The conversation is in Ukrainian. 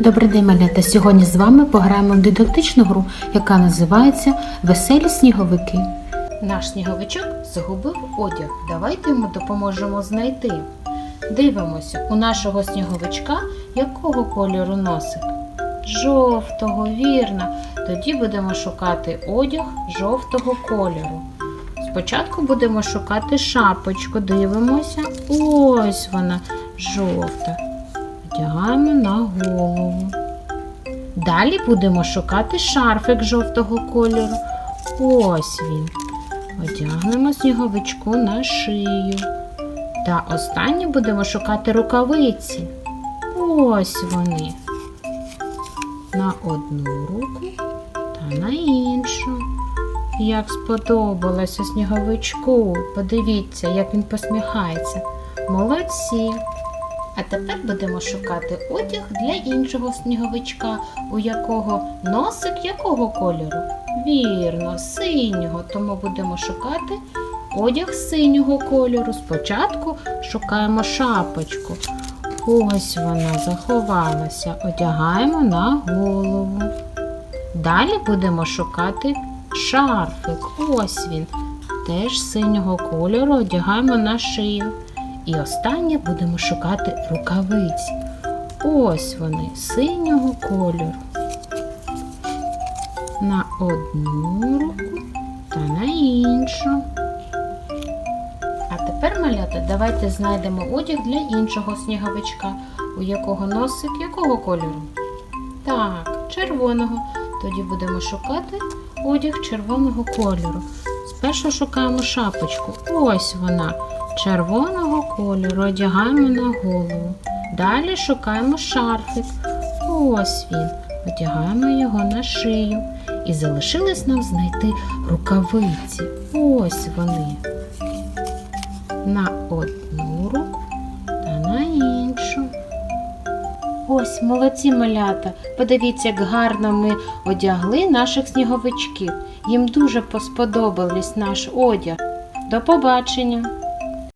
Добрий день, малята. Сьогодні з вами пограємо в дидактичну гру, яка називається Веселі сніговики. Наш сніговичок загубив одяг. Давайте йому допоможемо знайти. Дивимося, у нашого сніговичка якого кольору носик? Жовтого, вірно. Тоді будемо шукати одяг жовтого кольору. Спочатку будемо шукати шапочку. Дивимося. Ось вона жовта. Одягаємо на голову. Далі будемо шукати шарфик жовтого кольору. Ось він. Одягнемо сніговичку на шию. Та останнє будемо шукати рукавиці. Ось вони. На одну руку та на іншу. Як сподобалося сніговичку. Подивіться, як він посміхається. Молодці. А тепер будемо шукати одяг для іншого сніговичка, у якого носик якого кольору? Вірно, синього. Тому будемо шукати одяг синього кольору. Спочатку шукаємо шапочку. Ось вона заховалася. Одягаємо на голову. Далі будемо шукати шарфик. Ось він. Теж синього кольору одягаємо на шию. І останнє будемо шукати рукавиці. Ось вони синього кольору. На одну руку та на іншу. А тепер, малята, давайте знайдемо одяг для іншого сніговичка, у якого носик якого кольору? Так, червоного. Тоді будемо шукати одяг червоного кольору. Спершу шукаємо шапочку. Ось вона червоного кольору одягаємо на голову. Далі шукаємо шарфик. Ось він. Одягаємо його на шию. І залишилось нам знайти рукавиці. Ось вони. На одну руку та на іншу. Ось молодці малята. Подивіться, як гарно ми одягли наших сніговичків. Їм дуже посподобались наш одяг. До побачення!